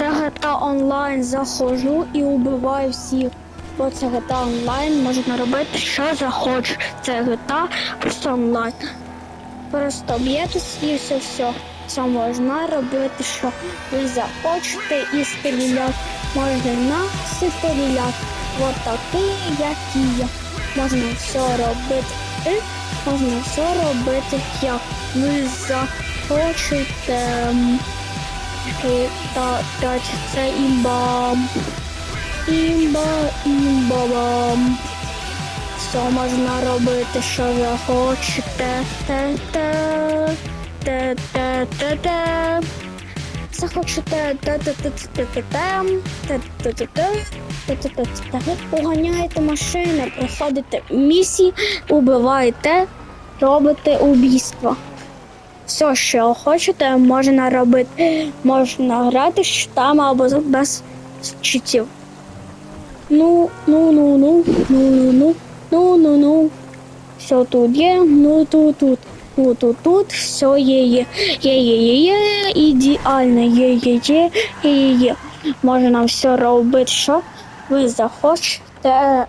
GTA онлайн заходжу і убиваю всіх. Бо це GTA онлайн можна робити, що захочеш. Це GTA просто онлайн. Просто б'єтесь і все все. Це можна робити, що ви захочете і стріляти. Можна стріляти. Вот як і я. Можна все робити. Можна все робити, як ви захочете. Kita touch seimbang Імба, імба бам Що можна робити, що ви хочете Те-те Те-те-те-те Захочете те-те-те-те-те Поганяєте машини, проходите місії, убиваєте, робите убійство. Все, що хочете, можна робити. Можна грати щитами або без читів. Ну, ну, ну, ну, ну, ну, ну, ну, ну, ну. Все тут є, ну тут, тут. Ну тут, тут, все є, є, є, є, є, є, ідеально, є, є, є, є, є. Можна все робити, що ви захочете.